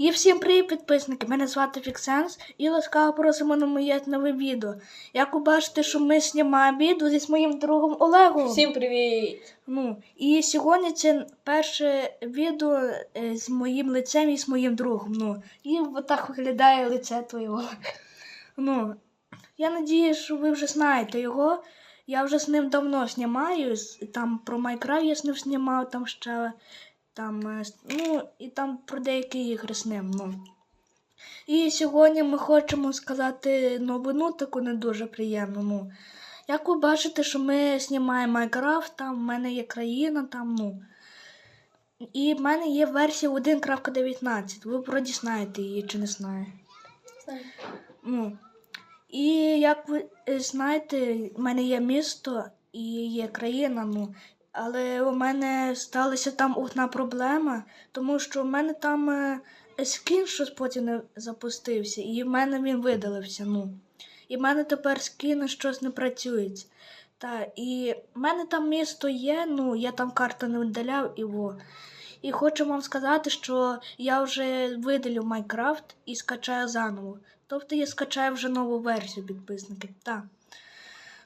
І всім привіт, підписники! Мене звати Фіксенс і ласкаво просимо на моє нове відео. Як ви бачите, що ми знімаємо відео зі моїм другом Олегом. Всім привіт! Ну, і сьогодні це перше відео е, з моїм лицем і з моїм другом. Ну, і отак виглядає лице твоєго. Ну, я надію, що ви вже знаєте його. Я вже з ним давно знімаю. Там про Майнкрафт я з ним знімав, там ще там, е, ну, і там про деякі ігри з ним. Ну. І сьогодні ми хочемо сказати новину таку не дуже приємну. Ну. Як ви бачите, що ми знімаємо Майнкрафт, там в мене є країна, там, ну. І в мене є версія 1.19. Ви вроді знаєте її чи не знаєте. Ну. І як ви е, знаєте, в мене є місто і є країна, ну. Але у мене сталася там одна проблема, тому що в мене там е, скін щось потім не запустився, і в мене він видалився. ну. І в мене тепер скіни щось не працюють. Та, і в мене там місто є, ну я там карту не видаляв і во. І хочу вам сказати, що я вже видалю Майнкрафт і скачаю заново. Тобто я скачаю вже нову версію підписники. Так.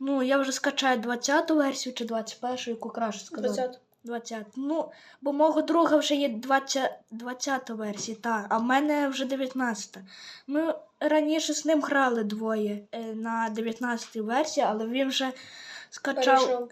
Ну, я вже скачаю 20-ту версію чи 21-ту, яку краще сказати. 20. 20. Ну, бо мого друга вже є 20, 20 версія, так, а в мене вже 19. Ми раніше з ним грали двоє е, на 19 версії, але він вже скачав. Перейшов.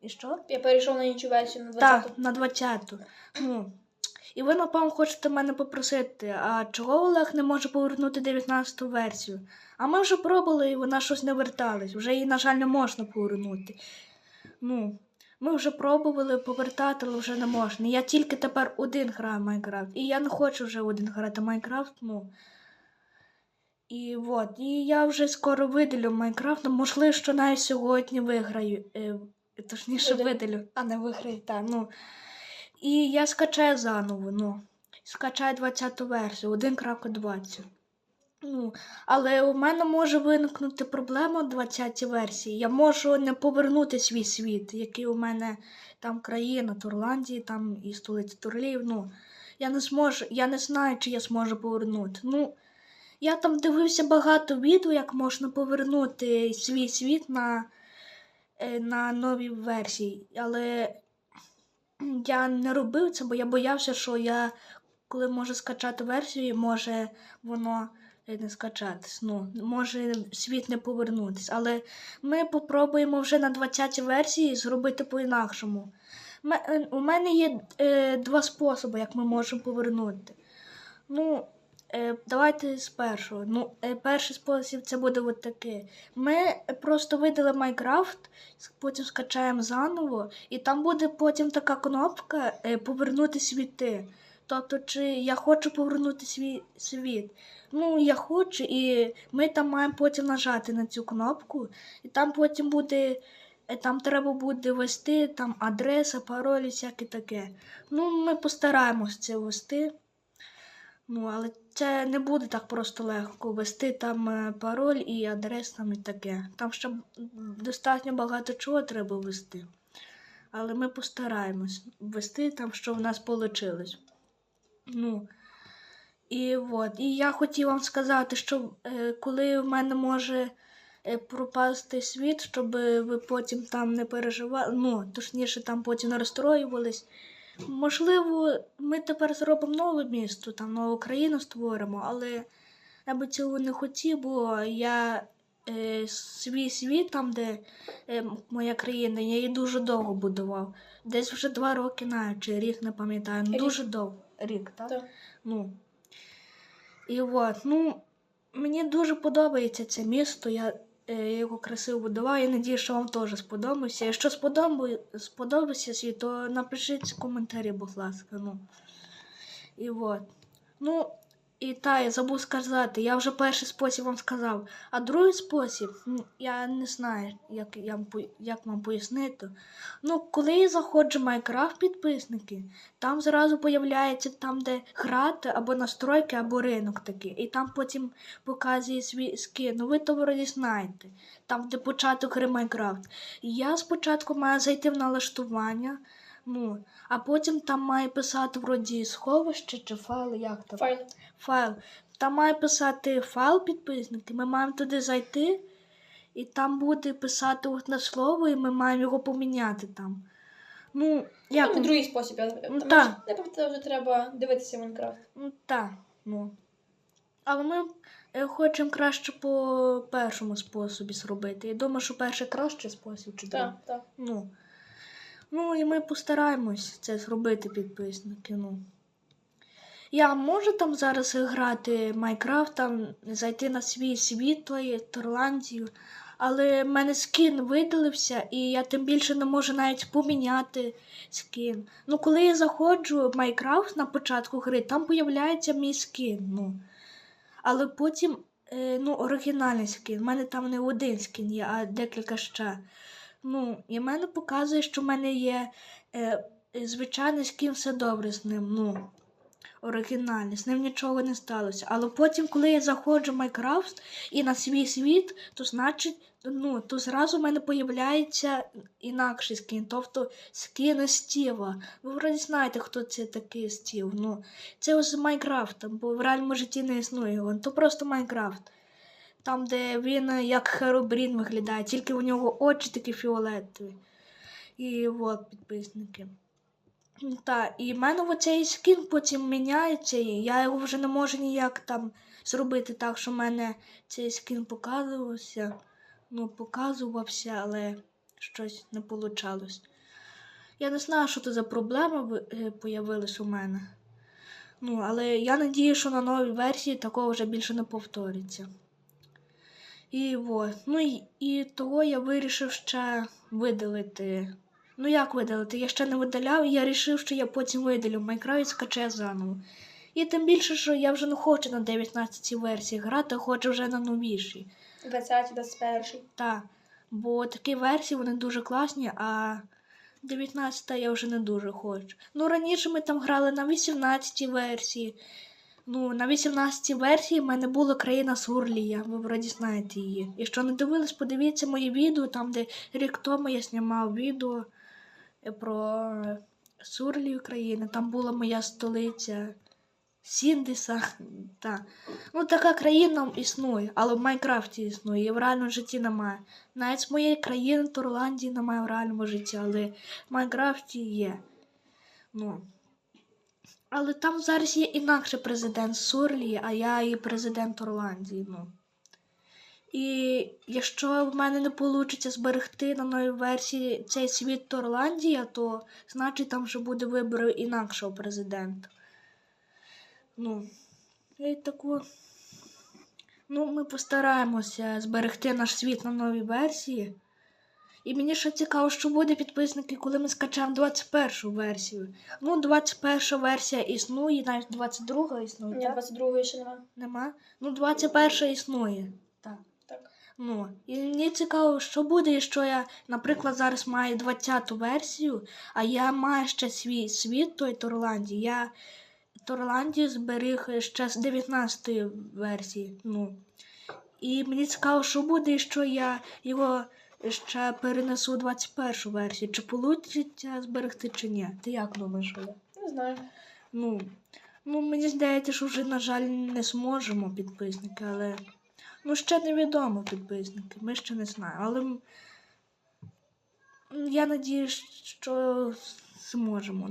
І що? Я перейшов на іншу версію на 20. Так, на 20-ту. Ну. І ви, напевно, хочете мене попросити, а чого Олег не може повернути 19-ту версію? А ми вже пробували, і вона щось не верталась. Вже її, на жаль, не можна повернути. Ну, ми вже пробували повертати, але вже не можна. Я тільки тепер один граю в Майнкрафт. І я не хочу вже один грати в Майнкрафт, ну. І от, і я вже скоро видалю Майнкрафт, ну, можливо, що навіть сьогодні виграю. Е, точніше, Видалю. а не виграю, так, ну. І я скачаю заново, ну. Скачаю 20-ту версію, 1.20. Ну, але у мене може виникнути проблема в 20-й версії. Я можу не повернути свій світ, який у мене там країна, Турландії, там і столиця Турлів. Ну, я не зможу, я не знаю, чи я зможу повернути. Ну, я там дивився багато відео, як можна повернути свій світ на, е, на новій версії. Але я не робив це, бо я боявся, що я, коли можу скачати версію, може воно не скачатись. Ну, може світ не повернутись. Але ми попробуємо вже на 20-й версії зробити по-інакшому. Е, У мене є е, два способи, як ми можемо повернути. Ну, давайте з першого. Ну, е, перший спосіб це буде от такий. Ми просто видали Майнкрафт, потім скачаємо заново, і там буде потім така кнопка е, Повернути світи. Тобто, чи я хочу повернути свій світ. Ну, я хочу, і ми там маємо потім нажати на цю кнопку, і там потім буде. е, Там треба буде ввести там адреса, паролі, всяке таке. Ну, ми постараємось це ввести. Ну, але це не буде так просто легко ввести там е, пароль і адрес там і таке. Там ще достатньо багато чого треба ввести. Але ми постараємось ввести там, що в нас вийшло. Ну, і от. І я хотів вам сказати, що е, коли в мене може е, пропасти світ, щоб ви потім там не переживали, ну, точніше, там потім не розстроювались. Можливо, ми тепер зробимо нове місто, там нову країну створимо, але я би цього не хотів, бо я е, свій світ, там, де е, моя країна, я її дуже довго будував. Десь вже два роки навіть, чи рік не пам'ятаю. Ну, Рік. Дуже довго. Рік, так? Так. Ну. І от, ну, мені дуже подобається це місто. Я е, його красиво будував. Я надію, що вам теж сподобається. Якщо сподобався свій, то напишіть коментарі, будь ласка. Ну. І от. Ну, і та, я забув сказати, я вже перший спосіб вам сказав. А другий спосіб, я не знаю, як, я, як вам пояснити. Ну, коли я заходжу в Майнкрафт підписники, там зразу появляється там, де грати, або настройки, або ринок такий. І там потім показує свій скин. Ну ви то вроді знаєте. Там, де початок гри Майнкрафт. Я спочатку маю зайти в налаштування, Ну, а потім там має писати вроді сховище чи файл, як там? Файл. Файл. Там має писати файл підписники. Ми маємо туди зайти, і там буде писати одне слово, і ми маємо його поміняти там. Ну, як? Як другий спосіб. Я Ну, там так. Не пам'ятаю, вже треба дивитися Майнкрафт. Ну, так, ну. Але ми е, хочемо краще по першому способі зробити. Я думаю, що перший кращий спосіб чи другий. Так, так. Ну. Ну, і ми постараємось це зробити, підписники. Ну. Я можу там зараз грати Майнкрафт, зайти на свій світ, той Торландію, але в мене скін видалився, і я тим більше не можу навіть поміняти скін. Ну, коли я заходжу в Майнкрафт на початку гри, там появляється мій скін. Ну. Але потім е, ну, оригінальний скін. У мене там не один скін є, а декілька ще. Ну, і в мене показує, що в мене є е, звичайний скін, все добре з ним. Ну, оригінальний, з ним нічого не сталося. Але потім, коли я заходжу в Майнкрафт і на свій світ, то значить, ну, то зразу в мене появляється інакший скін, тобто скін Стіва. Ви вроді знаєте, хто це такий Стів. Ну, це з Майнкрафта, бо в реальному житті не існує. То просто Майнкрафт. Там, де він е, як Херобрін виглядає, тільки у нього очі такі фіолетові. І от підписники. Так, і в мене оцей скін потім міняється, і я його вже не можу ніяк там зробити так, що в мене цей скін показувався. Ну, показувався, але щось не вийшло. Я не знаю, що це за проблема ви- е, у мене. Ну, але я надію, що на новій версії такого вже більше не повториться. І от. Ну і, і того я вирішив ще видалити. Ну як видалити? Я ще не видаляв, і я вирішив, що я потім видалю Майнкрафт і скачаю заново. І тим більше, що я вже не хочу на 19 версії грати, хочу вже на новішій. 20, 21. Так, бо такі версії вони дуже класні, а 19 я вже не дуже хочу. Ну, раніше ми там грали на 18 версії. Ну, на 18 версії в мене була країна Сурлія, ви вроді знаєте її. Якщо не дивились, подивіться мої відео, там, де рік тому я знімав відео е, про Сурлію країни. Там була моя столиця Сіндиса. Так. Ну, така країна існує, але в Майнкрафті існує, і в реальному житті немає. Навіть з моєї країни Торландії немає в реальному житті, але в Майнкрафті є. Ну. Але там зараз є інакше президент Сурлії, а я і президент Орландії. Ну. І якщо в мене не вийде зберегти на новій версії цей світ Торландія, то значить там вже буде вибір інакшого президента. Ну, і таку. Ну, ми постараємося зберегти наш світ на новій версії. І мені ще цікаво, що буде підписники, коли ми скачаємо 21 версію. Ну, 21 версія існує, навіть 22 існує. Ні, так? 22 ще нема. Нема? Ну, 21 існує. Так. Так. Ну, і мені цікаво, що буде, якщо я, наприклад, зараз маю 20 версію, а я маю ще свій світ, той Торландії. Я Торландію зберіг ще з 19 версії. Ну. І мені цікаво, що буде, якщо я його ще перенесу 21 версію. Чи вийде зберегти, чи ні? Ти як думаєш, Оля? Не знаю. Ну, ну, мені здається, що вже, на жаль, не зможемо підписники, але. Ну, ще невідомо підписники, ми ще не знаємо. Але я надію, що зможемо.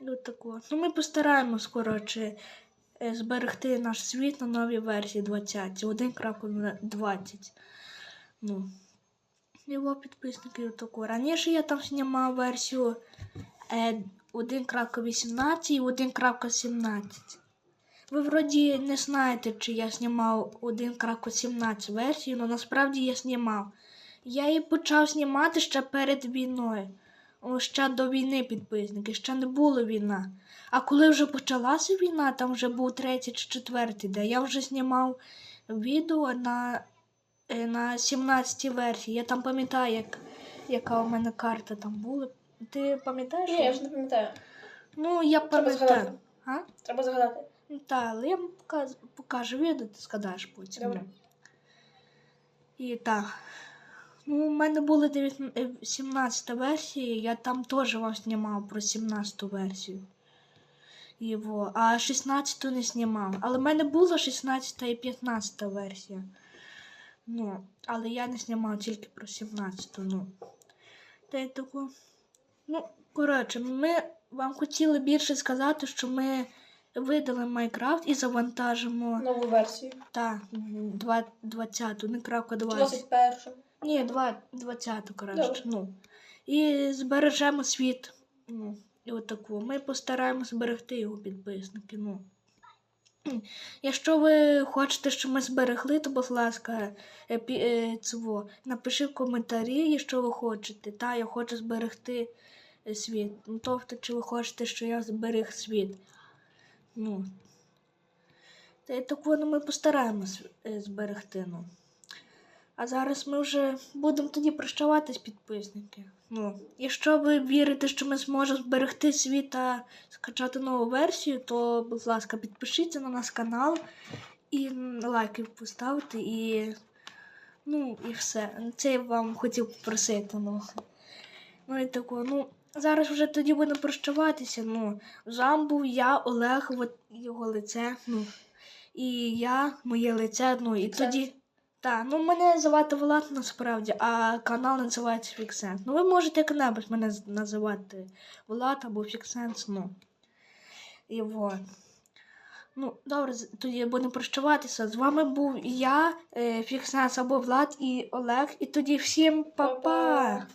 Ну, тако. ну ми постараємось, коротше, е, зберегти наш світ на новій версії 20, 1.20. Ну. Його підписники тако. Раніше я там знімав версію е, 1.18 і 1.17. Ви вроді не знаєте, чи я знімав 1.17 версію, але насправді я знімав. Я її почав знімати ще перед війною. Ще до війни підписники, ще не було війна. А коли вже почалася війна, там вже був третій чи четвертий день, я вже знімав відео на, е, на 17 версії. Я там пам'ятаю, як, яка у мене карта там була. Ти пам'ятаєш? Ні, я вже не пам'ятаю. Ну, я Треба пам'ятаю. згадати. А? Треба згадати. Ну, Так, але я покажу, покажу відео, ти згадаєш потім. Добре. І так. Ну, у мене була 17 версія, я там теж вам знімав про 17 версію. Його. А 16 не знімав. Але в мене була 16 і 15 версія. Ну, але я не знімав тільки про 17. Ну. Та й таку. Ну, коротше, ми вам хотіли більше сказати, що ми видали Майнкрафт і завантажимо Нову версію. та 20, не крапка 20. 21. Ні, два, 20 краще. Добре. Ну. І збережемо світ. Ну, і отаку. Ми постараємось зберегти його підписники. Ну. Якщо ви хочете, щоб ми зберегли, то, будь ласка, е, цього, напиши в коментарі, якщо ви хочете. Та, я хочу зберегти світ. Ну, тобто, чи ви хочете, щоб я зберіг світ. Ну. Та таку ну, ми постараємось е, зберегти. Ну. А зараз ми вже будемо тоді прощаватись, підписники. Ну, якщо ви вірите, що ми зможемо зберегти світ та скачати нову версію, то, будь ласка, підпишіться на наш канал і лайки поставте і. Ну, і все. Це я вам хотів попросити. Ну, ну і тако, ну. Зараз вже тоді будемо прощаватися. Ну, з вами був я, Олег, от його лице. Ну, і я, моє лице, ну і тоді. Так, ну мене звати Влад насправді, а канал називається Фіксенс. Ну ви можете як-небудь мене називати Влад або Фіксенс, ну. І вот. Ну, добре, тоді будемо прощаватися. З вами був я, е, Фіксенс або Влад і Олег. І тоді всім! Па-па.